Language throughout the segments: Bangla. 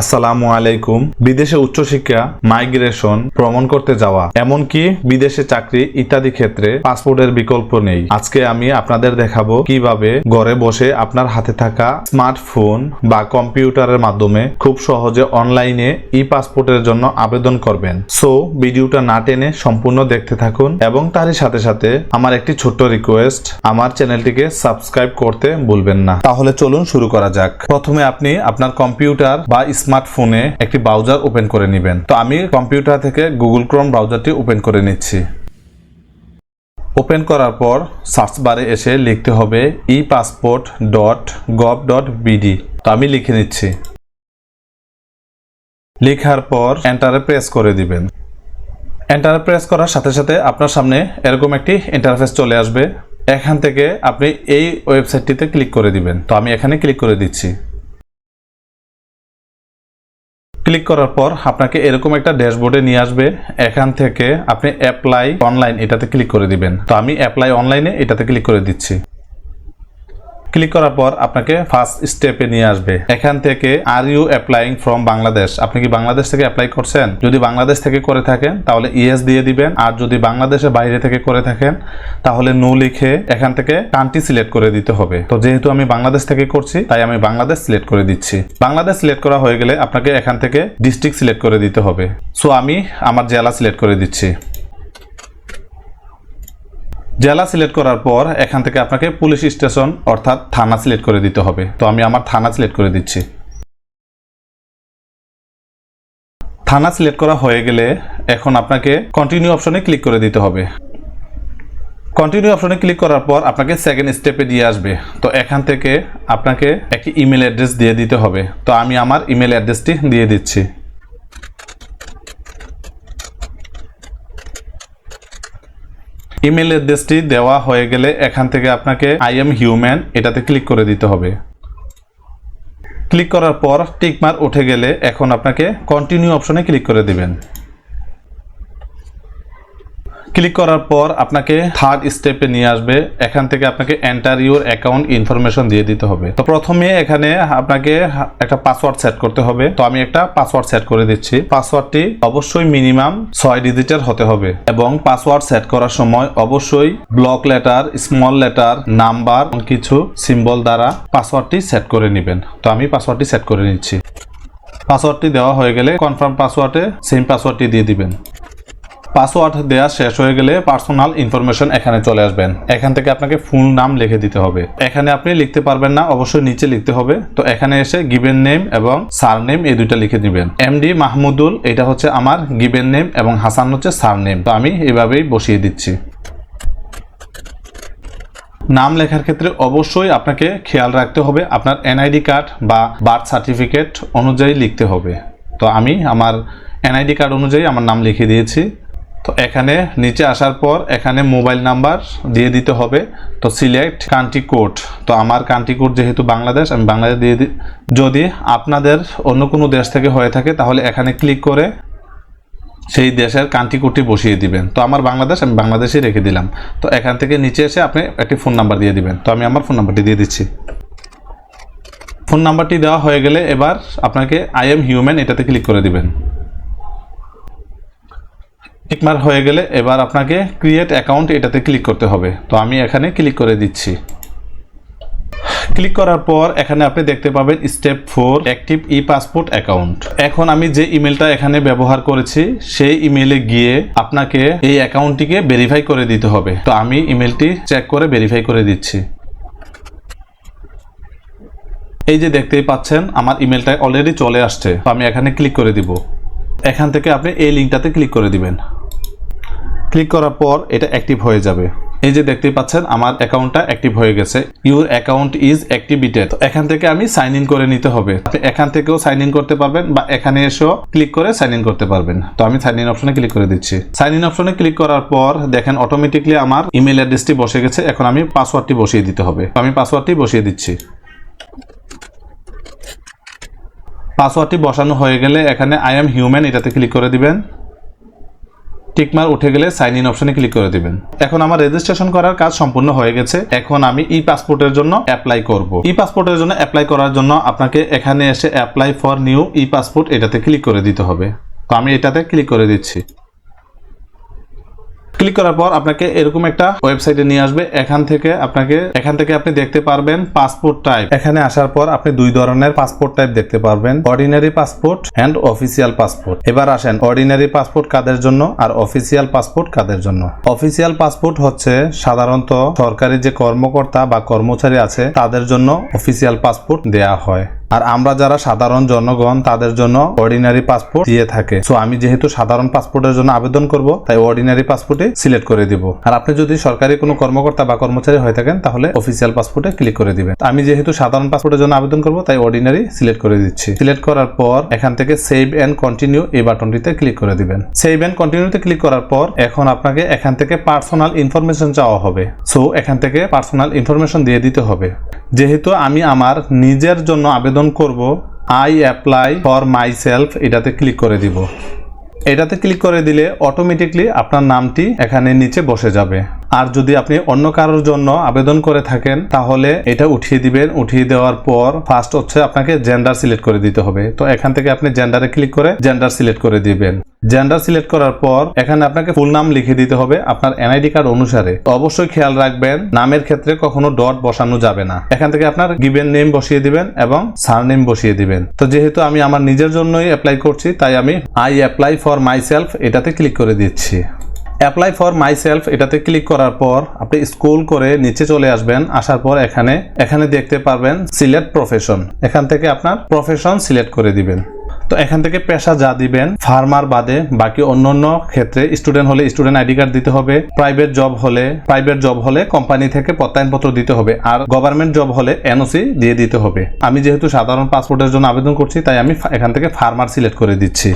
আসসালামু আলাইকুম। বিদেশে উচ্চশিক্ষা, মাইগ্রেশন, ভ্রমণ করতে যাওয়া, এমনকি বিদেশে চাকরি ইত্যাদি ক্ষেত্রে পাসপোর্টের বিকল্প নেই। আজকে আমি আপনাদের দেখাবো কীভাবে ঘরে বসে আপনার হাতে থাকা স্মার্টফোন বা কম্পিউটারের মাধ্যমে খুব সহজে অনলাইনে ই পাসপোর্টের জন্য আবেদন করবেন। সো, ভিডিওটা না টেনে সম্পূর্ণ দেখতে থাকুন এবং তারই সাথে সাথে আমার একটি ছোট্ট রিকোয়েস্ট আমার চ্যানেলটিকে সাবস্ক্রাইব করতে ভুলবেন না। তাহলে চলুন শুরু করা যাক। প্রথমে আপনি আপনার কম্পিউটার বা স্মার্টফোনে একটি ব্রাউজার ওপেন করে নেবেন। তো আমি কম্পিউটার থেকে গুগল ক্রোম ব্রাউজারটি ওপেন করে নিচ্ছি। ওপেন করার পর সার্চ বারে এসে লিখতে হবে e passport dot gov dot BD তো আমি লিখে নিচ্ছি। লেখার পর এন্টারে প্রেস করে দিবেন। এন্টারে প্রেস করার সাথে সাথে আপনার সামনে এরকম একটি ইন্টারফেস চলে আসবে। এখান থেকে আপনি এই ওয়েবসাইটটিতে ক্লিক করে দিবেন। তো আমি এখানে ক্লিক করে দিচ্ছি। ক্লিক করার পর আপনাকে এরকম একটা ড্যাশবোর্ডে নিয়ে আসবে। এখান থেকে আপনি অ্যাপ্লাই অনলাইন এটাতে ক্লিক করে দিবেন। তো আমি অ্যাপ্লাই অনলাইনে এটাতে ক্লিক করে দিচ্ছি। ক্লিক করার পর আপনাকে ফার্স্ট স্টেপে নিয়ে আসবে। এখান থেকে are you applying from Bangladesh আপনি কি বাংলাদেশ থেকে অ্যাপ্লাই করছেন? যদি বাংলাদেশ থেকে করে থাকেন, তাহলে ইএস দিয়ে দিবেন। আর যদি বাংলাদেশের বাইরে থেকে করে থাকেন, তাহলে নো লিখে এখান থেকে কান্ট্রি সিলেক্ট করে দিতে হবে। তো যেহেতু আমি বাংলাদেশ থেকে করছি, তাই আমি বাংলাদেশ সিলেক্ট করে দিচ্ছি। বাংলাদেশ সিলেক্ট করা হয়ে গেলে আপনাকে এখান থেকে ডিস্ট্রিক্ট সিলেক্ট করে দিতে হবে। সো আমি আমার জেলা সিলেক্ট করে দিচ্ছি। জেলা সিলেক্ট করার পর এখান থেকে আপনাকে পুলিশ স্টেশন অর্থাৎ থানা সিলেক্ট করে দিতে হবে। তো আমি আমার থানা সিলেক্ট করে দিচ্ছি। থানা সিলেক্ট করা হয়ে গেলে এখন আপনাকে কন্টিনিউ অপশনে ক্লিক করে দিতে হবে। কন্টিনিউ অপশনে ক্লিক করার পর আপনাকে সেকেন্ড স্টেপে দিয়ে আসবে। তো এখান থেকে আপনাকে একটি ইমেল অ্যাড্রেস দিয়ে দিতে হবে। তো আমি আমার ইমেল অ্যাড্রেসটি দিয়ে দিচ্ছি। ইমেল অ্যাড্রেসটি দেওয়া হয়ে গেলে এখান থেকে আপনাকে আই এম হিউম্যান এটাতে ক্লিক করে দিতে হবে। ক্লিক করার পর টিকমার উঠে গেলে এখন আপনাকে কন্টিনিউ অপশনে ক্লিক করে দিবেন। ক্লিক করার পর আপনাকে থার্ড স্টেপে নিয়ে আসবে। এখান থেকে আপনাকে এন্টার ইউর অ্যাকাউন্ট ইনফরমেশন দিয়ে দিতে হবে। তো প্রথমে এখানে আপনাকে একটা পাসওয়ার্ড সেট করতে হবে। তো আমি একটা পাসওয়ার্ড সেট করে দিচ্ছি। পাসওয়ার্ডটি অবশ্যই মিনিমাম ছয় ডিজিটের হতে হবে এবং পাসওয়ার্ড সেট করার সময় অবশ্যই block letter small letter number কিছু সিম্বল দ্বারা পাসওয়ার্ডটি সেট করে নেবেন। তো আমি পাসওয়ার্ডটি সেট করে নিচ্ছি। পাসওয়ার্ডটি দেওয়া হয়ে গেলে কনফার্ম পাসওয়ার্ডে সেম পাসওয়ার্ডটি দিয়ে দিবেন। পাসওয়ার্ড দেওয়া শেষ হয়ে গেলে পার্সোনাল ইনফরমেশন এখানে চলে আসবেন। এখান থেকে আপনাকে ফুল নাম লিখে দিতে হবে। এখানে আপনি লিখতে পারবেন না, অবশ্যই নিচে লিখতে হবে। তো এখানে এসে গিভেন নেম এবং সার নেম এই দুইটা লিখে দিবেন। এমডি মাহমুদুল, এটা হচ্ছে আমার গিভেন নেম এবং হাসান হচ্ছে সার নেম তো আমি এভাবেই বসিয়ে দিচ্ছি। নাম লেখার ক্ষেত্রে অবশ্যই আপনাকে খেয়াল রাখতে হবে, আপনার এনআইডি কার্ড বা বার্থ সার্টিফিকেট অনুযায়ী লিখতে হবে। তো আমি আমার এনআইডি কার্ড অনুযায়ী আমার নাম লিখে দিয়েছি। তো এখানে নিচে আসার পর এখানে মোবাইল নাম্বার দিয়ে দিতে হবে। তো সিলেক্ট কান্ট্রি কোড তো আমার কান্ট্রি কোড যেহেতু বাংলাদেশ, আমি বাংলাদেশ দিয়ে যদি আপনাদের অন্য কোনো দেশ থেকে হয়ে থাকে, তাহলে এখানে ক্লিক করে সেই দেশের কান্ট্রি কোডটি বসিয়ে দিবেন। তো আমার বাংলাদেশ, আমি বাংলাদেশে রেখে দিলাম। তো এখান থেকে নিচে এসে আপনি একটি ফোন নাম্বার দিয়ে দিবেন। তো আমি আমার ফোন নাম্বারটি দিয়ে দিচ্ছি। ফোন নাম্বারটি দেওয়া হয়ে গেলে এবার আপনাকে আই এম হিউম্যান এটাতে ক্লিক করে দিবেন। টিকমার হয়ে গেলে এবার আপনাকে ক্রিয়েট অ্যাকাউন্ট এটাতে ক্লিক করতে হবে। তো আমি এখানে ক্লিক করে দিচ্ছি। ক্লিক করার পর এখানে আপনি দেখতে পাবেন step four active e passport account এখন আমি যে ইমেলটা এখানে ব্যবহার করেছি, সেই ইমেলে গিয়ে আপনাকে এই অ্যাকাউন্টটিকে ভেরিফাই করে দিতে হবে। তো আমি ইমেলটি চেক করে ভেরিফাই করে দিচ্ছি। এই যে দেখতেই পাচ্ছেন, আমার ইমেলটা অলরেডি চলে আসছে। তো আমি এখানে ক্লিক করে দিব। এখান থেকে আপনি এই লিঙ্কটাতে ক্লিক করে দিবেন। ক্লিক করার পর এটা অ্যাক্টিভ হয়ে যাবে। এই যে দেখতেই পাচ্ছেন, আমার অ্যাকাউন্টটা অ্যাক্টিভ হয়ে গেছে। ইউর অ্যাকাউন্ট ইজ অ্যাক্টিভেটেড এখান থেকে আমি সাইন ইন করে নিতে হবে। আপনি এখান থেকেও সাইন ইন করতে পারবেন বা এখানে এসেও ক্লিক করে সাইন ইন করতে পারবেন। তো আমি সাইন ইন অপশনে ক্লিক করে দিচ্ছি। সাইন ইন অপশনে ক্লিক করার পর দেখেন অটোমেটিকলি আমার ইমেল অ্যাড্রেসটি বসে গেছে। এখন আমি পাসওয়ার্ডটি বসিয়ে দিতে হবে। আমি পাসওয়ার্ডটি বসিয়ে দিচ্ছি। পাসওয়ার্ডটি বসানো হয়ে গেলে এখানে আই এম হিউম্যান এটাতে ক্লিক করে দিবেন। টিকমার উঠে গেলে সাইন ইন অপশনে ক্লিক করে দিবেন। এখন আমার রেজিস্ট্রেশন করার কাজ সম্পূর্ণ হয়ে গেছে। এখন আমি ই পাসপোর্টের জন্য অ্যাপ্লাই করব। ই পাসপোর্টের জন্য অ্যাপ্লাই করার জন্য আপনাকে এখানে এসে apply for new e passport এটাতে ক্লিক করে দিতে হবে। তো আমি এটাতে ক্লিক করে দিচ্ছি। ক্লিক করার পর আপনাকে এরকম একটা ওয়েবসাইটে নিয়ে আসবে। এখান থেকে আপনাকে, এখান থেকে আপনি দেখতে পারবেন পাসপোর্ট টাইপ এখানে আসার পর আপনি দুই ধরনের পাসপোর্ট টাইপ দেখতে পারবেন। Ordinary passport and official passport এবার আসেন অর্ডিনারি পাসপোর্ট কাদের জন্য আর অফিসিয়াল পাসপোর্ট কাদের জন্য। অফিসিয়াল পাসপোর্ট হচ্ছে সাধারণত সরকারি যে কর্মকর্তা বা কর্মচারী আছে, তাদের জন্য অফিসিয়াল পাসপোর্ট দেয়া হয়। আর আমরা যারা সাধারণ জনগণ, তাদের জন্য অর্ডিনারি পাসপোর্ট দিয়ে থাকে। সো আমি যেহেতু সাধারণ পাসপোর্টের জন্য আবেদন করব, তাই অর্ডিনারি পাসপোর্টে সিলেক্ট করে দিব। আর আপনি যদি সরকারি কোনো কর্মকর্তা বা কর্মচারী হয়ে থাকেন, তাহলে অফিসিয়াল পাসপোর্টে ক্লিক করে দিবেন। আমি যেহেতু সাধারণ পাসপোর্টের জন্য আবেদন করব, তাই অর্ডিনারি সিলেক্ট করে দিচ্ছি। সিলেক্ট করার পর এখান থেকে সেভ অ্যান্ড কন্টিনিউ এই বাটনটিতে ক্লিক করে দিবেন। সেভ এন্ড কন্টিনিউতে ক্লিক করার পর এখন আপনাকে এখান থেকে পার্সোনাল ইনফরমেশন চাওয়া হবে। সো এখান থেকে পার্সোনাল ইনফরমেশন দিয়ে দিতে হবে। যেহেতু আমি আমার নিজের জন্য আবেদন করব I apply for myself এটাতে ক্লিক করে দিব। এটাতে ক্লিক করে দিলে অটোমেটিকলি আপনার নামটি এখানে নিচে বসে যাবে। আর যদি আপনি অন্য কারোর জন্য আবেদন করে থাকেন, তাহলে এটা উঠিয়ে দিবেন। উঠিয়ে দেওয়ার পর ফার্স্ট হচ্ছে আপনাকে জেন্ডার সিলেক্ট করে দিতে হবে। তো এখান থেকে আপনি জেন্ডারে ক্লিক করে জেন্ডার সিলেক্ট করে দিবেন। জেন্ডার সিলেক্ট করার পর এখানে আপনাকে ফুল নাম লিখে দিতে হবে আপনার এনআইডি কার্ড অনুসারে। অবশ্যই খেয়াল রাখবেন, নামের ক্ষেত্রে কখনো ডট বসানো যাবে না। এখান থেকে আপনার গিভেন নেম বসিয়ে দিবেন এবং সার নেম বসিয়ে দিবেন। তো যেহেতু আমি আমার নিজের জন্যই অ্যাপ্লাই করছি, তাই আমি I apply for myself এটাতে ক্লিক করে দিচ্ছি। অ্যাপ্লাই ফর মাই সেলফ এটাতে ক্লিক করার পর আপনি স্ক্রল করে নিচে চলে আসবেন, আসার পর এখানে এখানে দেখতে পারবেন সিলেক্ট প্রফেশন এখান থেকে আপনার প্রফেশন সিলেক্ট করে দিবেন। তো এখান থেকে পেশা যা দিবেন ফার্মার বাদে বাকি অন্যান্য ক্ষেত্রে স্টুডেন্ট হলে স্টুডেন্ট আইডি কার্ড দিতে হবে প্রাইভেট জব হলে প্রাইভেট জব হলে কোম্পানি থেকে প্রত্যয়নপত্র দিতে হবে, আর গভর্নমেন্ট জব হলে এনওসি দিয়ে দিতে হবে। আমি যেহেতু সাধারণ পাসপোর্টের জন্য আবেদন করছি, তাই আমি এখান থেকে ফার্মার সিলেক্ট করে দিচ্ছি।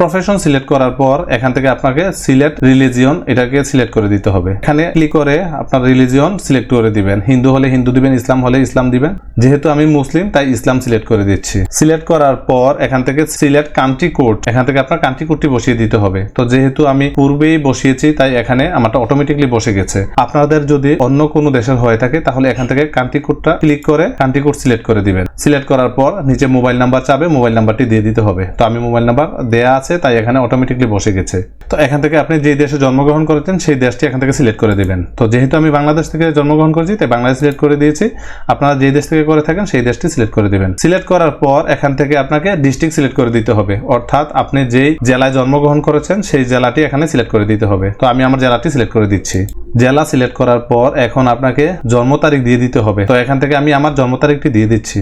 প্রফেশন সিলেক্ট করার পর এখান থেকে আপনাকে সিলেক্ট রিলিজিয়ন এটাকে সিলেক্ট করে দিতে হবে। এখানে ক্লিক করে আপনার রিলিজিয়ন সিলেক্ট করে দিবেন। হিন্দু হলে হিন্দু দিবেন, ইসলাম হলে ইসলাম দিবেন। যেহেতু আমি মুসলিম, তাই ইসলাম সিলেক্ট করে দিচ্ছি। সিলেক্ট করার পর এখান থেকে সিলেক্ট কান্ট্রি কোড এখান থেকে আপনার কান্ট্রি কোডটি বসিয়ে দিতে হবে। তো যেহেতু আমি পূর্বেই বসিয়েছি, তাই এখানে আমারটা অটোমেটিকলি বসে গেছে। আপনাদের যদি অন্য কোনো দেশের হয়ে থাকে, তাহলে এখান থেকে কান্ট্রি কোডটা ক্লিক করে কান্ট্রি কোড সিলেক্ট করে দিবেন। সিলেক্ট করার পর নিচে মোবাইল নাম্বার চাবে মোবাইল নাম্বারটি দিয়ে দিতে হবে। তো আমি মোবাইল নাম্বার দেয়া আছে, তাই এখানে অটোমেটিকলি বসে গেছে। তো এখান থেকে আপনি যে দেশে জন্মগ্রহণ করেছেন, সেই দেশটি এখান থেকে সিলেক্ট করে দিবেন। তো যেহেতু আমি বাংলাদেশ থেকে জন্মগ্রহণ করেছি, তাই বাংলাদেশ সিলেক্ট করে দিয়েছি। আপনারা যে দেশ থেকে করে থাকেন, সেই দেশটি সিলেক্ট করে দিবেন। সিলেক্ট করার পর এখান থেকে আপনাকে ডিস্ট্রিক্ট সিলেক্ট করে দিতে হবে। অর্থাৎ আপনি যেই জেলায় জন্মগ্রহণ করেছেন, সেই জেলাটি এখানে সিলেক্ট করে দিতে হবে। তো আমি আমার জেলাটি সিলেক্ট করে দিচ্ছি। জেলা সিলেক্ট করার পর এখন আপনাকে জন্ম তারিখ দিয়ে দিতে হবে। তো এখান থেকে আমি আমার জন্ম তারিখটি দিয়ে দিচ্ছি।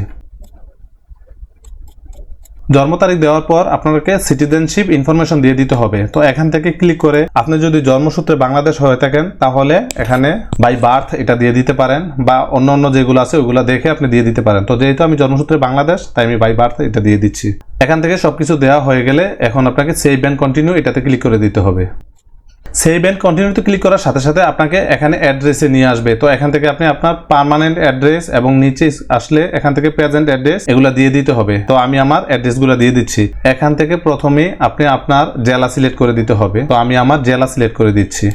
জন্ম তারিখ দেওয়ার পর আপনাকে সিটিজেনশিপ ইনফরমেশন দিয়ে দিতে হবে। তো এখান থেকে ক্লিক করে আপনি যদি জন্মসূত্রে বাংলাদেশ হয়ে থাকেন, তাহলে এখানে বাই বার্থ এটা দিয়ে দিতে পারেন বা অন্য অন্য যেগুলো আছে ওগুলো দেখে আপনি দিয়ে দিতে পারেন। তো যেহেতু আমি জন্মসূত্রে বাংলাদেশ, তাই আমি বাই বার্থ এটা দিয়ে দিচ্ছি। এখান থেকে সবকিছু দেওয়া হয়ে গেলে এখন আপনাকে সেভ অ্যান্ড কন্টিনিউ এটাতে ক্লিক করে দিতে হবে। সেভ অ্যান্ড কন্টিনিউতে ক্লিক করার সাথে সাথে আপনাকে এখানে অ্যাড্রেসে নিয়ে আসবে। তো এখান থেকে আপনি আপনার পার্মানেন্ট অ্যাড্রেস এবং নিচে আসলে এখান থেকে প্রেজেন্ট অ্যাড্রেস এগুলো দিয়ে দিতে হবে। তো আমি আমার অ্যাড্রেসগুলো দিয়ে দিচ্ছি। এখান থেকে প্রথমে আপনি আপনার জেলা সিলেক্ট করে দিতে হবে। তো আমি আমার জেলা সিলেক্ট করে দিচ্ছি।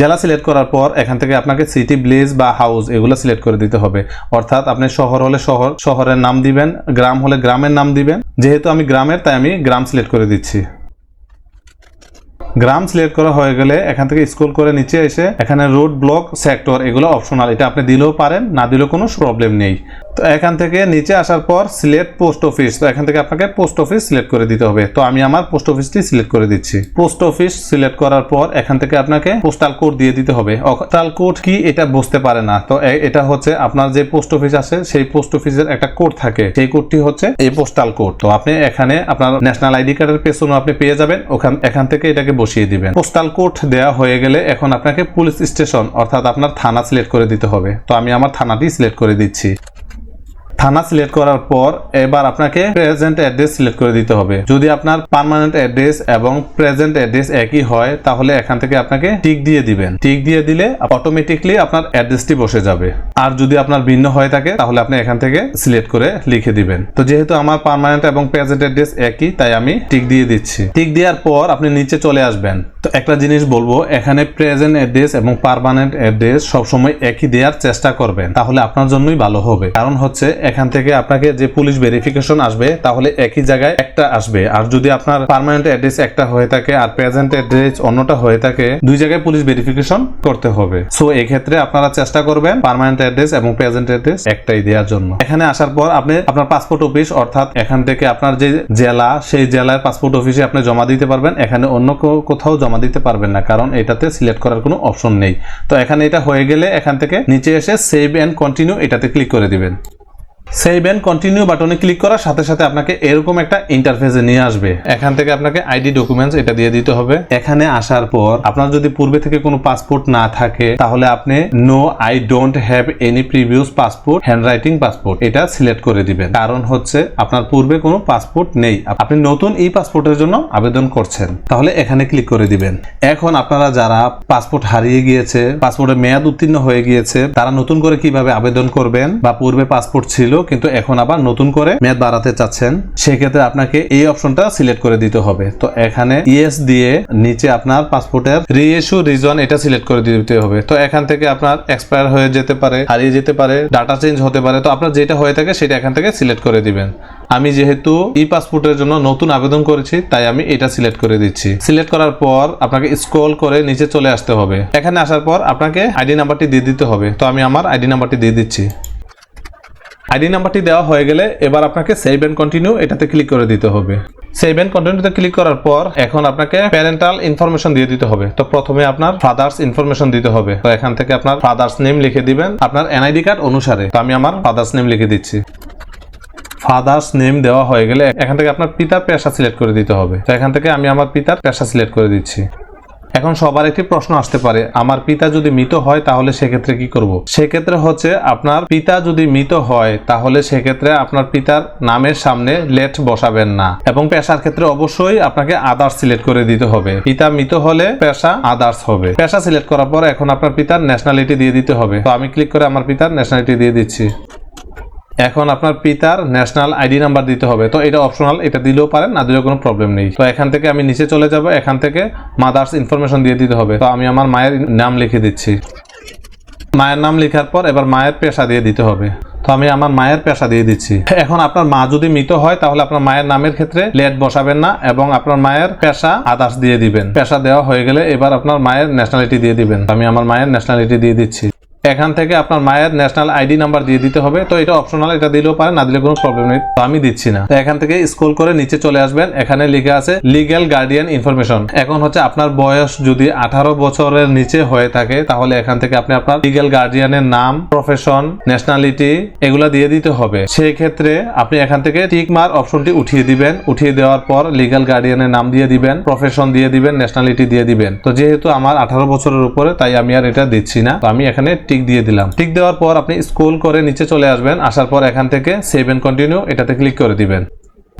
জেলা সিলেক্ট করার পর এখান থেকে আপনাকে সিটি ভিলেজ বা হাউস এগুলো সিলেক্ট করে দিতে হবে। অর্থাৎ আপনি শহর হলে শহর, শহরের নাম দিবেন, গ্রাম হলে গ্রামের নাম দিবেন। যেহেতু আমি গ্রামের, তাই আমি গ্রাম সিলেক্ট করে দিচ্ছি। গ্রাম সিলেক্ট করা হয়ে গেলে এখান থেকে স্কুল করে নিচে এসে এখানে রোড ব্লক সেক্টর এগুলো অপশনাল এটা আপনি দিলেও পারেন, না দিলেও কোনো প্রবলেম নেই। তো এখান থেকে নিচে আসার পর সিলেক্ট পোস্ট অফিস তো এখান থেকে আপনাকে পোস্ট অফিস সিলেক্ট করে দিতে হবে। তো আমি আমার পোস্ট অফিসটি সিলেক্ট করে দিচ্ছি। পোস্ট অফিস সিলেক্ট করার পর এখান থেকে আপনাকে পোস্টাল কোড দিয়ে দিতে হবে। পোস্টাল কোড কি এটা বুঝতে পারে না। তো এটা হচ্ছে আপনার যে পোস্ট অফিস আছে, সেই পোস্ট অফিসের একটা কোড থাকে। সেই কোডটি হচ্ছে এই পোস্টাল কোড তো আপনি এখানে আপনার ন্যাশনাল আইডি কার্ডের পেছনে আপনি পেয়ে যাবেন। ওখান, এখান থেকে এটাকে বসিয়ে দিবেন। পোস্টাল কোড দেওয়া হয়ে গেলে এখন আপনাকে পুলিশ স্টেশন অর্থাৎ আপনার থানা সিলেক্ট করে দিতে হবে। তো আমি আমার থানাটি সিলেক্ট করে দিচ্ছি। থানা সিলেক্ট করার পর এবার আপনাকে প্রেজেন্ট অ্যাড্রেস সিলেক্ট করে দিতে হবে। যদি আপনার পার্মানেন্ট অ্যাড্রেস এবং প্রেজেন্ট অ্যাড্রেস একই হয়, তাহলে এখান থেকে আপনাকে টিক দিয়ে দিবেন। টিক দিয়ে দিলে অটোমেটিকলি আপনার অ্যাড্রেসটি বসে যাবে। আর যদি আপনার ভিন্ন হয়ে থাকে, তাহলে আপনি এখান থেকে সিলেক্ট করে লিখে দিবেন। তো যেহেতু আমার পার্মানেন্ট এবং প্রেজেন্ট অ্যাড্রেস একই, তাই আমি টিক দিয়ে দিচ্ছি। টিক দেওয়ার পর আপনি নিচে চলে আসবেন। তো একটা জিনিস বলব, এখানে প্রেজেন্ট অ্যাড্রেস এবং পার্মানেন্ট অ্যাড্রেস সবসময় একই দেওয়ার চেষ্টা করবেন। তাহলে আপনার জন্যই ভালো হবে। কারণ হচ্ছে এখান থেকে আপনাকে যে পুলিশ ভেরিফিকেশন আসবে, তাহলে একই জায়গায় একটা আসবে। আর যদি আপনার পার্মানেন্ট অ্যাড্রেস একটা হয়ে থাকে আর প্রেজেন্ট অ্যাড্রেস অন্যটা হয়ে থাকে, দুই জায়গায় পুলিশ ভেরিফিকেশন করতে হবে। সো ক্ষেত্রে আপনারা চেষ্টা করবেন পার্মানেন্ট অ্যাড্রেস এবং প্রেজেন্ট অ্যাড্রেস একটাই দেওয়ার জন্য। এখানে আসার পর আপনি আপনার পাসপোর্ট অফিস অর্থাৎ এখান থেকে আপনার যে জেলা, সেই জেলার পাসপোর্ট অফিসে আপনি জমা দিতে পারবেন। এখানে অন্য কোথাও জমা দিতে পারবেন না, কারণ এটাতে সিলেক্ট করার কোনো অপশন নেই। তো এখানে এটা হয়ে গেলে এখান থেকে নিচে এসে সেভ অ্যান্ড কন্টিনিউ এটাতে ক্লিক করে দিবেন। সেভ অ্যান্ড কন্টিনিউ বাটনে ক্লিক করার সাথে সাথে আপনাকে এরকম একটা ইন্টারফেসে নিয়ে আসবে। এখান থেকে আপনাকে আইডি ডকুমেন্টস এটা দিয়ে দিতে হবে। এখানে আসার পর আপনার যদি পূর্বে থেকে কোনো পাসপোর্ট না থাকে, তাহলে আপনি no I don't have any previous passport handwriting passport এটা সিলেক্ট করে দিবেন। কারণ হচ্ছে আপনার পূর্বে কোনো পাসপোর্ট নেই। আপনি নতুন এই পাসপোর্টের জন্য আবেদন করছেন। তাহলে এখানে ক্লিক করে দিবেন। এখন আপনারা যারা পাসপোর্ট হারিয়ে গিয়েছে পাসপোর্টের মেয়াদ উত্তীর্ণ হয়ে গিয়েছে, তারা নতুন করে কীভাবে আবেদন করবেন বা পূর্বে পাসপোর্ট ছিল কিন্তু এখন আবার নতুন করে মেয়াদ বাড়াতে চাচ্ছেন, সেক্ষেত্রে আপনাকে এই অপশনটা সিলেক্ট করে দিতে হবে। তো এখানে ইয়েস দিয়ে নিচে আপনার পাসপোর্টের রিইস্যু রিজন এটা সিলেক্ট করে দিতে হবে। তো এখান থেকে আপনার এক্সপায়ার হয়ে যেতে পারে, হারিয়ে যেতে পারে, ডাটা চেঞ্জ হতে পারে। তো আপনার যেটা হয়ে থাকে সেটা এখান থেকে সিলেক্ট করে দিবেন। আমি যেহেতু ই পাসপোর্টের জন্য নতুন আবেদন করেছি, তাই আমি এটা সিলেক্ট করে দিচ্ছি। সিলেক্ট করার পর আপনাকে স্ক্রল করে নিচে চলে আসতে হবে। এখানে আসার পর আপনাকে আইডি নাম্বারটি দিয়ে দিতে হবে। তো আমি আমার আইডি নাম্বারটি দিয়ে দিচ্ছি। আইডি নাম্বারটি দেওয়া হয়ে গেলে এবার আপনাকে সেভ এন্ড কন্টিনিউ এটাতে ক্লিক করে দিতে হবে। সেভ এন্ড কন্টিনিউতে ক্লিক করার পর এখন আপনাকে প্যারেন্টাল ইনফরমেশন দিয়ে দিতে হবে। তো প্রথমে আপনার ফাদার্স ইনফরমেশন দিতে হবে। তো এখান থেকে আপনার ফাদার্স নেম লিখে দিবেন। আপনার এনআইডি কার্ড অনুসারে। তো আমি আমার ফাদার্স নেম লিখে দিচ্ছি। ফাদার্স নেম দেওয়া হয়ে গেলে এখান থেকে আপনার পিতার পেশা সিলেক্ট করে দিতে হবে। তো এখান থেকে আমি আমার পিতার পেশা সিলেক্ট করে দিচ্ছি। এখন সবার একটি প্রশ্ন আসতে পারে, আমার পিতা যদি মৃত হয় তাহলে সেক্ষেত্রে কি করব? সেক্ষেত্রে হচ্ছে আপনার পিতা যদি মৃত হয়, তাহলে সেক্ষেত্রে আপনার পিতার নামের সামনে লেট বসাবেন না। এবং পেশার ক্ষেত্রে অবশ্যই আপনাকে আদার্স সিলেক্ট করে দিতে হবে। পিতা মৃত হলে পেশা আদার্স হবে। পেশা সিলেক্ট করার পর এখন আপনার পিতার ন্যাশনালিটি দিয়ে দিতে হবে। তো আমি ক্লিক করে আমার পিতার ন্যাশনালিটি দিয়ে দিচ্ছি। এখন আপনার পিতার ন্যাশনাল আইডি নাম্বার দিতে হবে। তো এটা অপশনাল এটা দিলেও পারেন, না দিলেও কোনো প্রবলেম নেই। তো এখান থেকে আমি নিচে চলে যাব, এখান থেকে মাদার্স ইনফরমেশন দিয়ে দিতে হবে। তো আমি আমার মায়ের নাম লিখে দিচ্ছি। মায়ের নাম লেখার পর এবার মায়ের পেশা দিয়ে দিতে হবে। তো আমি আমার মায়ের পেশা দিয়ে দিচ্ছি। এখন আপনার মা যদি মৃত হয়, তাহলে আপনার মায়ের নামের ক্ষেত্রে লেট বসাবেন না এবং আপনার মায়ের পেশা আদার্স দিয়ে দিবেন। পেশা দেওয়া হয়ে গেলে এবার আপনার মায়ের ন্যাশনালিটি দিয়ে দিবেন। আমি আমার মায়ের ন্যাশনালিটি দিয়ে দিচ্ছি। এখান থেকে আপনার মায়ের ন্যাশনাল আইডি নাম্বার দিয়ে দিতে হবে। তো এটা অপশনাল এটা দিলেও পারে, না দিলে কোনো প্রবলেম নেই। তো আমি দিচ্ছি না। তো এখান থেকে স্ক্রল করে নিচে চলে আসবেন। এখানে লিখে আছে লিগ্যাল গার্ডিয়ান ইনফরমেশন এখন হচ্ছে আপনার বয়স যদি আঠারো বছরের নিচে হয়ে থাকে, তাহলে এখান থেকে আপনি আপনার লিগ্যাল গার্ডিয়ানের নাম প্রফেশন ন্যাশনালিটি এগুলা দিয়ে দিতে হবে। সেই ক্ষেত্রে আপনি এখান থেকে টিক মার অপশনটি উঠিয়ে দিবেন। উঠিয়ে দেওয়ার পর লিগ্যাল গার্ডিয়ানের নাম দিয়ে দিবেন প্রফেশন দিয়ে দিবেন ন্যাশনালিটি দিয়ে দিবেন। তো যেহেতু আমার আঠারো বছরের উপরে, তাই আমি আর এটা দিচ্ছি না। তো আমি এখানে টিক দিয়ে দিলাম। টিক দেওয়ার পর আপনি স্ক্রোল করে নিচে চলে আসবেন। আসার পর এখান থেকে সেভ এন্ড কন্টিনিউ এটাতে ক্লিক করে দিবেন।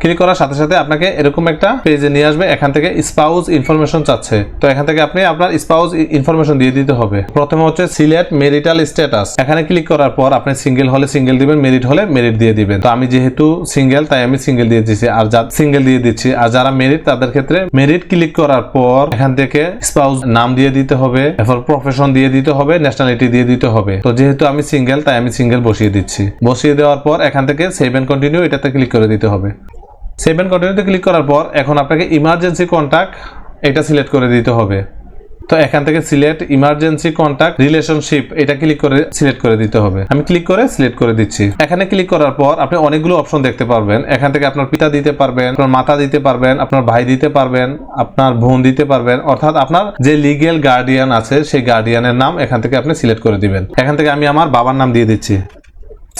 ক্লিক করার সাথে সাথে আপনাকে এরকম একটা পেজে নিয়ে আসবে, এখান থেকে স্পাউস ইনফরমেশন চাচ্ছে। তো এখান থেকে আপনি আপনার স্পাউস ইনফরমেশন দিয়ে দিতে হবে। প্রথমে হচ্ছে সিলেক্ট মেরিটাল স্ট্যাটাস এখানে ক্লিক করার পর আপনি সিঙ্গেল হলে সিঙ্গেল দিবেন মেরিট হলে মেরিট দিয়ে দিবেন। তো আমি যেহেতু সিঙ্গেল তাই আমি সিঙ্গেল দিয়ে দিচ্ছি আর যা সিঙ্গেল দিয়ে দিচ্ছি। আর যারা মেরিট তাদের ক্ষেত্রে মেরিট ক্লিক করার পর এখান থেকে স্পাউস নাম দিয়ে দিতে হবে, এরপর প্রফেশন দিয়ে দিতে হবে ন্যাশনালিটি দিয়ে দিতে হবে। তো যেহেতু আমি সিঙ্গেল তাই আমি সিঙ্গেল বসিয়ে দিচ্ছি। বসিয়ে দেওয়ার পর এখান থেকে সেভ কন্টিনিউ এটাতে ক্লিক করে দিতে হবে। সেভেন কন্টিনিউতে ক্লিক করার পর এখন আপনাকে ইমার্জেন্সি কন্ট্যাক্ট এটা সিলেক্ট করে দিতে হবে। তো এখান থেকে সিলেক্ট ইমার্জেন্সি কন্ট্যাক্ট রিলেশনশিপ এটা ক্লিক করে সিলেক্ট করে দিতে হবে। আমি ক্লিক করে সিলেক্ট করে দিচ্ছি। এখানে ক্লিক করার পর আপনি অনেকগুলো অপশন দেখতে পারবেন। এখান থেকে আপনার পিতা দিতে পারবেন, আপনার মাতা দিতে পারবেন, আপনার ভাই দিতে পারবেন, আপনার বোন দিতে পারবেন, অর্থাৎ আপনার যে লিগেল গার্ডিয়ান আছে, সেই গার্ডিয়ানের নাম এখান থেকে আপনি সিলেক্ট করে দিবেন। এখান থেকে আমি আমার বাবার নাম দিয়ে দিচ্ছি।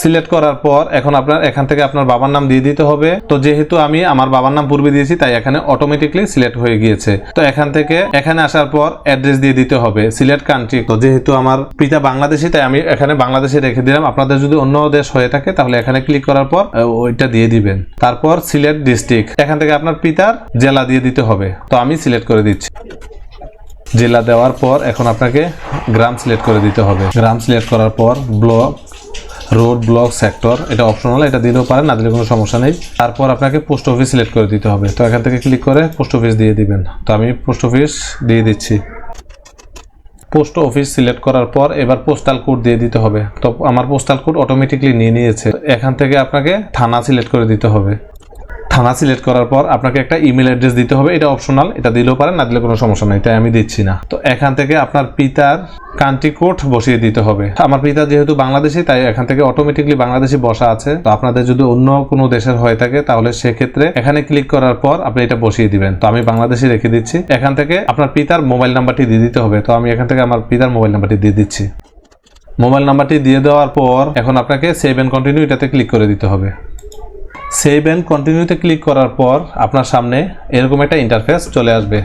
সিলেক্ট করার পর এখন আপনার, এখান থেকে আপনার বাবার নাম দিয়ে দিতে হবে। তো যেহেতু আমি আমার বাবার নাম পূর্বে দিয়েছি, তাই এখানে অটোমেটিকলি সিলেক্ট হয়ে গিয়েছে। তো এখান থেকে, এখানে আসার পর অ্যাড্রেস দিয়ে দিতে হবে সিলেক্ট কান্ট্রি তো যেহেতু আমার পিতা বাংলাদেশি, তাই আমি এখানে বাংলাদেশে রেখে দিলাম। আপনাদের যদি অন্য দেশ হয়ে থাকে, তাহলে এখানে ক্লিক করার পর ওইটা দিয়ে দিবেন। তারপর সিলেক্ট ডিস্ট্রিক্ট এখান থেকে আপনার পিতার জেলা দিয়ে দিতে হবে। তো আমি সিলেক্ট করে দিচ্ছি। জেলা দেওয়ার পর এখন আপনাকে গ্রাম সিলেক্ট করে দিতে হবে। গ্রাম সিলেক্ট করার পর ব্লক রোড ব্লক সেক্টর এটা অপশনাল এটা দিতেও পারেন, না দিলে কোনো সমস্যা নেই। তারপর আপনাকে পোস্ট অফিস সিলেক্ট করে দিতে হবে। তো এখান থেকে ক্লিক করে পোস্ট অফিস দিয়ে দিবেন। তো আমি পোস্ট অফিস দিয়ে দিচ্ছি। পোস্ট অফিস সিলেক্ট করার পর এবার পোস্টাল কোড দিয়ে দিতে হবে। তো আমার পোস্টাল কোড অটোমেটিকলি নিয়ে নিয়েছে। এখান থেকে আপনাকে থানা সিলেক্ট করে দিতে হবে। থানা সিলেক্ট করার পর আপনাকে একটা ইমেল অ্যাড্রেস দিতে হবে। এটা অপশনাল এটা দিলেও পারেন, না দিলে কোনো সমস্যা নেই, তাই আমি দিচ্ছি না। তো এখান থেকে আপনার পিতার কান্ট্রি কোড বসিয়ে দিতে হবে। আমার পিতা যেহেতু বাংলাদেশি, তাই এখান থেকে অটোমেটিকলি বাংলাদেশি বসা আছে। তো আপনাদের যদি অন্য কোনো দেশের হয়ে থাকে, তাহলে সেক্ষেত্রে এখানে ক্লিক করার পর আপনি এটা বসিয়ে দিবেন। তো আমি বাংলাদেশি রেখে দিচ্ছি। এখান থেকে আপনার পিতার মোবাইল নাম্বারটি দিয়ে দিতে হবে। তো আমি এখান থেকে আমার পিতার মোবাইল নাম্বারটি দিয়ে দিচ্ছি। মোবাইল নাম্বারটি দিয়ে দেওয়ার পর এখন আপনাকে সেভ অ্যান্ড কন্টিনিউ এটাতে ক্লিক করে দিতে হবে। সেভ অ্যান্ড কন্টিনিউতে ক্লিক করার পর আপনার সামনে এরকম একটা ইন্টারফেস চলে আসবে।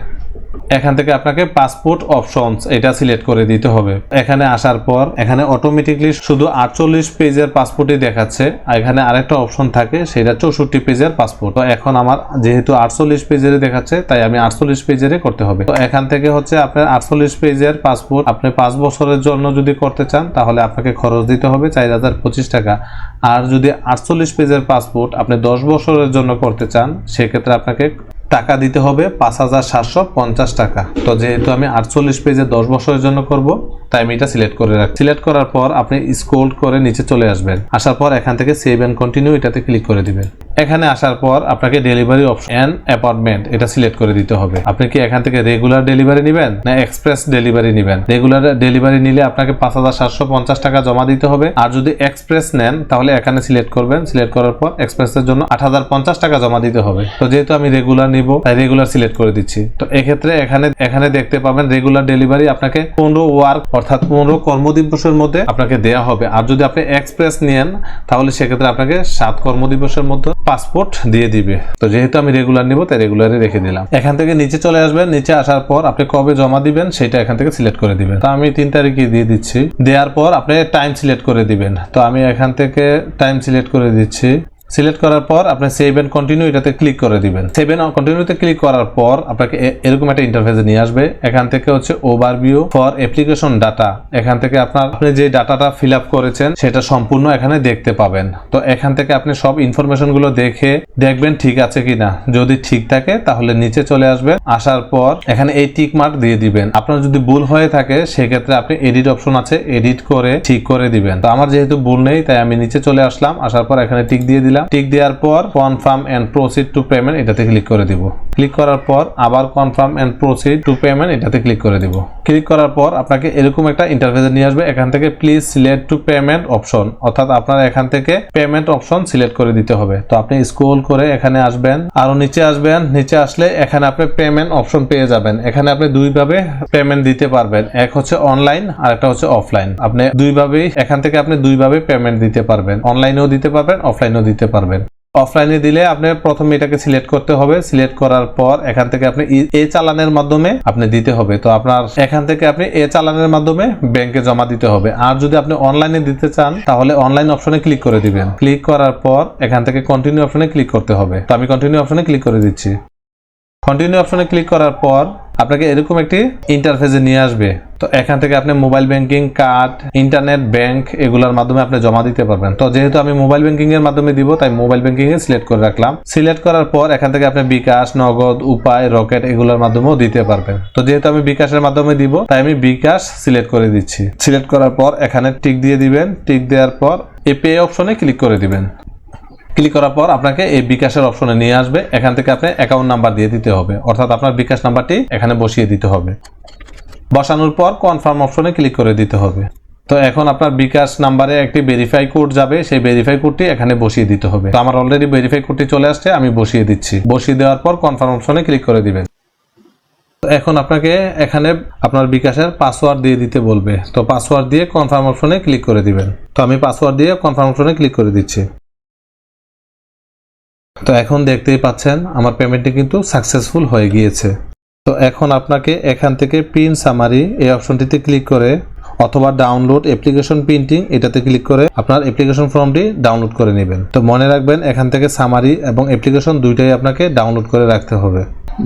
এখান থেকে আপনাকে পাসপোর্ট অপশনস এটা সিলেক্ট করে দিতে হবে। এখানে আসার পর এখানে অটোমেটিকলি শুধু আটচল্লিশ পেজের পাসপোর্টই দেখাচ্ছে। এখানে আরেকটা অপশন থাকে, সেটা চৌষট্টি পেজের পাসপোর্ট তো এখন আমার যেহেতু আটচল্লিশ পেজের দেখাচ্ছে, তাই আমি আটচল্লিশ পেজেরই করতে হবে। তো এখান থেকে হচ্ছে আপনার আটচল্লিশ পেজের পাসপোর্ট আপনি পাঁচ বছরের জন্য যদি করতে চান, তাহলে আপনাকে খরচ দিতে হবে চার হাজার পঁচিশ টাকা। আর যদি আটচল্লিশ পেজের পাসপোর্ট আপনি দশ বছরের জন্য করতে চান, সেক্ষেত্রে আপনাকে টাকা দিতে হবে পাঁচ হাজার সাতশো পঞ্চাশ টাকা। তো যেহেতু আমি আটচল্লিশ পেজে দশ বছরের জন্য করব, তাই আমি এটা সিলেক্ট করে রাখি সিলেক্ট করার পর আপনি স্ক্রোল করে নিচে চলে আসবেন। আসার পর এখান থেকে সেভ অ্যান্ড কন্টিনিউ এটাতে ক্লিক করে দিবেন। এখানে আসার পর আপনাকে ডেলিভারি অপশন অ্যান্ড অ্যাপয়েন্টমেন্ট এটা সিলেক্ট করে দিতে হবে। আপনি কি এখান থেকে রেগুলার ডেলিভারি নেবেন না এক্সপ্রেস ডেলিভারি নেবেন? রেগুলার ডেলিভারি নিলে আপনাকে পাঁচ হাজার সাতশো পঞ্চাশ টাকা জমা দিতে হবে। আর যদি এক্সপ্রেস নেন, তাহলে এখানে সিলেক্ট করবেন। সিলেক্ট করার পর এক্সপ্রেসের জন্য আট হাজার পঞ্চাশ টাকা জমা দিতে হবে। তো যেহেতু আমি রেগুলার নিব তাই রেগুলার সিলেক্ট করে দিচ্ছি। তো এক্ষেত্রে এখানে এখানে দেখতে পাবেন রেগুলার ডেলিভারি আপনাকে পনেরো ওয়ার্ক অর্থাৎ পনেরো কর্মদিবসের মধ্যে আপনাকে দেয়া হবে। আর যদি আপনি এক্সপ্রেস নেন, তাহলে সেক্ষেত্রে আপনাকে সাত কর্মদিবসের মধ্যে পাসপোর্ট দিয়ে দিবে। তো যেহেতু আমি রেগুলার নিব, তাই রেগুলারই রেখে দিলাম। এখান থেকে নিচে চলে আসবেন, নিচে আসার পর আপনি কবে জমা দিবেন, সেটা এখান থেকে সিলেক্ট করে দিবেন। তো আমি তিন তারিখে দিয়ে দিচ্ছি। দেওয়ার পর আপনি টাইম সিলেক্ট করে দিবেন। তো আমি এখান থেকে টাইম সিলেক্ট করে দিচ্ছি। সিলেক্ট করার পর আপনি সেভ এন্ড কন্টিনিউ এটাতে ক্লিক করে দিবেন। সেভ এন্ড কন্টিনিউতে ক্লিক করার পর আপনাকে এরকম একটা ইন্টারফেসে নিয়ে আসবে। এখান থেকে হচ্ছে ওভারভিউ ফর অ্যাপ্লিকেশন ডাটা এখান থেকে আপনার, আপনি যে ডাটাটা ফিল আপ করেছেন, সেটা সম্পূর্ণ এখানে দেখতে পাবেন। তো এখান থেকে আপনি সব ইনফরমেশনগুলো দেখে দেখবেন ঠিক আছে কিনা। যদি ঠিক থাকে, তাহলে নিচে চলে আসবে আসার পর এখানে এই টিক মার্ক দিয়ে দিবেন। আপনার যদি ভুল হয়ে থাকে, সেক্ষেত্রে আপনি এডিট অপশন আছে এডিট করে ঠিক করে দিবেন। তো আমার যেহেতু ভুল নেই, তাই আমি নিচে চলে আসলাম। আসার পর এখানে টিক দিয়ে দিলাম। টিক দেওয়ার পর confirm and proceed to payment এটাতে ক্লিক করে দিব। ক্লিক করার পর আবার confirm and proceed to payment এটাতে ক্লিক করে দিব। ক্লিক করার পর আপনাকে এরকম একটা ইন্টারফেসে নিয়ে আসবে। এখান থেকে please select to payment option অর্থাৎ আপনার এখান থেকে পেমেন্ট অপশন সিলেক্ট করে দিতে হবে। তো আপনি স্ক্রল করে এখানে আসবেন, আরও নিচে আসবেন। নিচে আসলে এখানে আপনি পেমেন্ট অপশন পেয়ে যাবেন। এখানে আপনি দুইভাবে পেমেন্ট দিতে পারবেন। এক হচ্ছে অনলাইন আর একটা হচ্ছে অফলাইন আপনি দুইভাবেই, এখান থেকে আপনি দুইভাবে পেমেন্ট দিতে পারবেন। অনলাইনেও দিতে পারবেন অফলাইনেও দিতে পারবেন। অফলাইনে দিলে আপনি প্রথমে এটাকে সিলেক্ট করতে হবে। সিলেক্ট করার পর এখান থেকে আপনি এ চালানের মাধ্যমে আপনি দিতে হবে। তো আপনার এখান থেকে আপনি এ চালানের মাধ্যমে ব্যাংকে জমা দিতে হবে। আর যদি আপনি অনলাইনে দিতে চান, তাহলে অনলাইন অপশনে ক্লিক করে দিবেন। ক্লিক করার পর এখান থেকে কন্টিনিউ অপশনে ক্লিক করতে হবে। তো আমি কন্টিনিউ অপশনে ক্লিক করে দিচ্ছি। কন্টিনিউ অপশনে ক্লিক করার পর আপনাকে এরকম একটি ইন্টারফেসে নিয়ে আসবে। তো এখান থেকে আপনি mobile banking card internet bank এগুলোর মাধ্যমে আপনি জমা দিতে পারবেন। তো যেহেতু আমি মোবাইল ব্যাংকিং এর মাধ্যমে দিব, তাই মোবাইল ব্যাংকিং এ সিলেক্ট করে রাখলাম। সিলেক্ট করার পর এখান থেকে আপনি বিকাশ, নগদ, উপায়, রকেট এগুলোর মাধ্যমেও দিতে পারবেন। তো যেহেতু আমি বিকাশের মাধ্যমে দিব, তাই আমি বিকাশ সিলেক্ট করে দিচ্ছি। সিলেক্ট করার পর এখানে টিক দিয়ে দিবেন। টিক দেওয়ার পর এ পে অপশনে ক্লিক করে দিবেন। ক্লিক করার পর আপনাকে এই বিকাশের অপশনে নিয়ে আসবে। এখান থেকে আপনি অ্যাকাউন্ট নাম্বার দিয়ে দিতে হবে। অর্থাৎ আপনার বিকাশ নাম্বারটি এখানে বসিয়ে দিতে হবে। বসানোর পর কনফার্ম অপশনে ক্লিক করে দিতে হবে। তো এখন আপনার বিকাশ নাম্বারে একটি ভেরিফাই কোড যাবে, সেই ভেরিফাই কোডটি এখানে বসিয়ে দিতে হবে। তো আমার অলরেডি ভেরিফাই কোডটি চলে আসছে, আমি বসিয়ে দিচ্ছি। বসিয়ে দেওয়ার পর কনফার্ম অপশনে ক্লিক করে দিবেন। এখন আপনাকে এখানে আপনার বিকাশের পাসওয়ার্ড দিয়ে দিতে বলবে। তো পাসওয়ার্ড দিয়ে কনফার্ম অপশনে ক্লিক করে দিবেন। তো আমি পাসওয়ার্ড দিয়ে কনফার্ম অপশনে ক্লিক করে দিচ্ছি। তো এখন দেখতেই পাচ্ছেন, আমার পেমেন্টটি কিন্তু সাকসেসফুল হয়ে গিয়েছে। তো এখন আপনাকে এখান থেকে প্রিন্ট সামারি এই অপশনটিতে ক্লিক করে অথবা ডাউনলোড অ্যাপ্লিকেশন প্রিন্টিং এটাতে ক্লিক করে আপনার অ্যাপ্লিকেশন ফর্মটি ডাউনলোড করে নেবেন। তো মনে রাখবেন এখান থেকে সামারি এবং অ্যাপ্লিকেশন দুইটাই আপনাকে ডাউনলোড করে রাখতে হবে।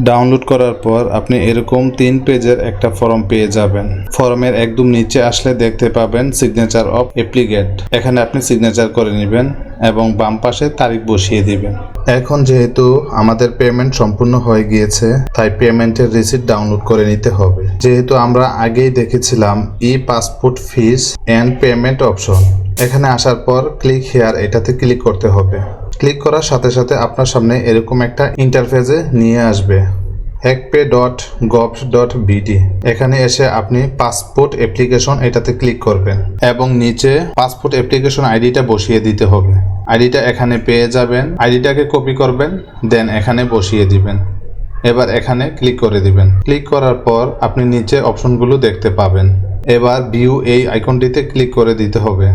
ডাউনলোড করার পর আপনি এরকম তিন পেজের একটা ফর্ম পেয়ে যাবেন। ফর্মের একদম নিচে আসলে দেখতে পাবেন সিগনেচার অফ অ্যাপ্লিকেট এখানে আপনি সিগনেচার করে নেবেন এবং বাম পাশে তারিখ বসিয়ে দিবেন। এখন যেহেতু আমাদের পেমেন্ট সম্পূর্ণ হয়ে গিয়েছে, তাই পেমেন্টের রিসিট ডাউনলোড করে নিতে হবে। যেহেতু আমরা আগেই দেখেছিলাম e passport fees and payment option এখানে আসার পর ক্লিক হেয়ার এটাতে ক্লিক করতে হবে। ক্লিক করার সাথে সাথে আপনার সামনে এরকম একটা ইন্টারফেসে নিয়ে আসবে। হ্যাকপে ডট গভ ডট বিডি এখানে এসে আপনি পাসপোর্ট অ্যাপ্লিকেশন এটাতে ক্লিক করবেন এবং নিচে পাসপোর্ট অ্যাপ্লিকেশন আইডিটা বসিয়ে দিতে হবে। আইডিটা এখানে পেয়ে যাবেন। আইডিটাকে কপি করবেন দেন এখানে বসিয়ে দিবেন। এবার এখানে ক্লিক করে দিবেন। ক্লিক করার পর আপনি নিচে অপশনগুলো দেখতে পাবেন। এবার ভিউ এই আইকনটিতে ক্লিক করে দিতে হবে।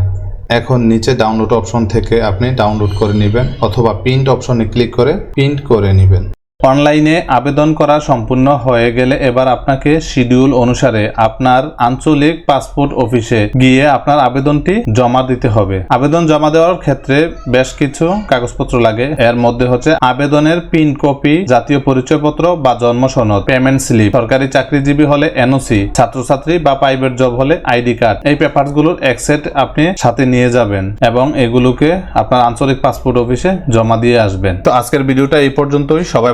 এখন নিচে ডাউনলোড অপশন থেকে আপনি ডাউনলোড করে নেবেন অথবা প্রিন্ট অপশনে ক্লিক করে প্রিন্ট করে নেবেন। অনলাইনে আবেদন করা সম্পূর্ণ হয়ে গেলে এবার আপনাকে শিডিউল অনুসারে আপনার আঞ্চলিক পাসপোর্ট অফিসে গিয়ে আপনার আবেদনটি জমা দিতে হবে। আবেদন জমা দেওয়ার ক্ষেত্রে বেশ কিছু কাগজপত্র লাগে। এর মধ্যে হচ্ছে আবেদনের প্রিন্ট কপি, জাতীয় পরিচয়পত্র বা জন্ম সনদ, পেমেন্ট স্লিপ, সরকারি চাকরিজীবী হলে এনওসি, ছাত্রছাত্রী বা প্রাইভেট জব হলে আইডি কার্ড। এই পেপারসগুলোর এক সেট আপনি সাথে নিয়ে যাবেন এবং এগুলোকে আপনার আঞ্চলিক পাসপোর্ট অফিসে জমা দিয়ে আসবেন। তো আজকের ভিডিওটা এই পর্যন্তই। সবাই